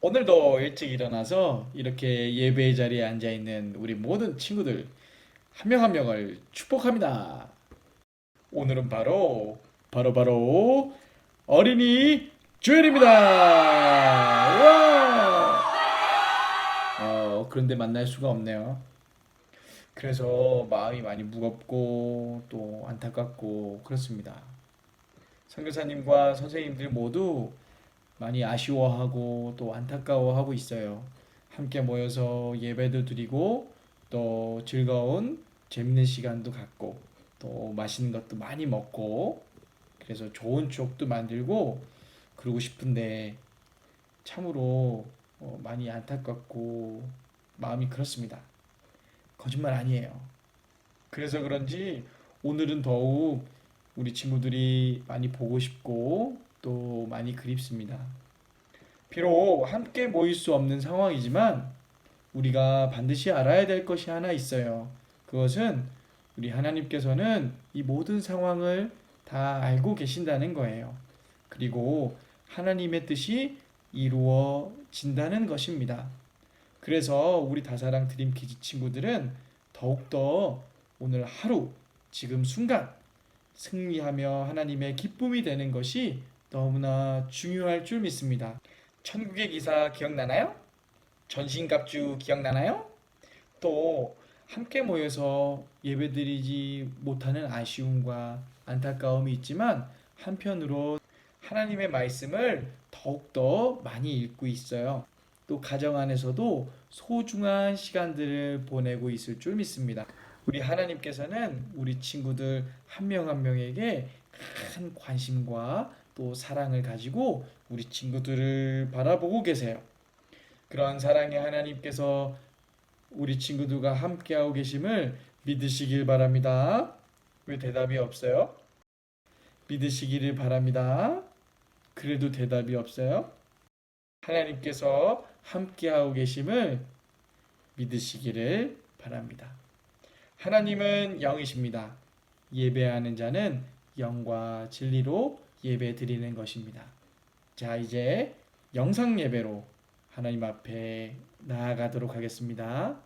오늘도 일찍 일어나서 이렇게 예배의 자리에 앉아 있는 우리 모든 친구들 한 명한 명을 축복합니다. 오늘은 바로 바로 바로 어린이 주일입니다. 와! 어, 그런데 만날 수가 없네요. 그래서 마음이 많이 무겁고 또 안타깝고 그렇습니다. 선교사님과 선생님들 모두 많이 아쉬워하고 또 안타까워하고 있어요. 함께 모여서 예배도 드리고 또 즐거운 재밌는 시간도 갖고 또 맛있는 것도 많이 먹고 그래서 좋은 추억도 만들고 그러고 싶은데 참으로 어, 많이 안타깝고 마음이 그렇습니다. 거짓말 아니에요. 그래서 그런지 오늘은 더욱 우리 친구들이 많이 보고 싶고 또 많이 그립습니다. 비록 함께 모일 수 없는 상황이지만 우리가 반드시 알아야 될 것이 하나 있어요. 그것은 우리 하나님께서는 이 모든 상황을 다 알고 계신다는 거예요. 그리고 하나님의 뜻이 이루어진다는 것입니다. 그래서 우리 다사랑 드림 키즈 친구들은 더욱더 오늘 하루, 지금 순간 승리하며 하나님의 기쁨이 되는 것이 너무나 중요할 줄 믿습니다. 천국의 기사 기억나나요? 전신갑주 기억나나요? 또 함께 모여서 예배드리지 못하는 아쉬움과 안타까움이 있지만 한편으로 하나님의 말씀을 더욱더 많이 읽고 있어요. 또 가정 안에서도 소중한 시간들을 보내고 있을 줄 믿습니다. 우리 하나님께서는 우리 친구들 한 명한 명에게 큰 관심과 또 사랑을 가지고 우리 친구들을 바라보고 계세요. 그런 사랑의 하나님께서 우리 친구들과 함께하고 계심을 믿으시길 바랍니다. 왜 대답이 없어요? 믿으시기를 바랍니다. 그래도 대답이 없어요? 하나님께서 함께하고 계심을 믿으시기를 바랍니다. 하나님은 영이십니다. 예배하는 자는 영과 진리로 예배 드리는 것입니다. 자, 이제 영상 예배로 하나님 앞에 나아가도록 하겠습니다.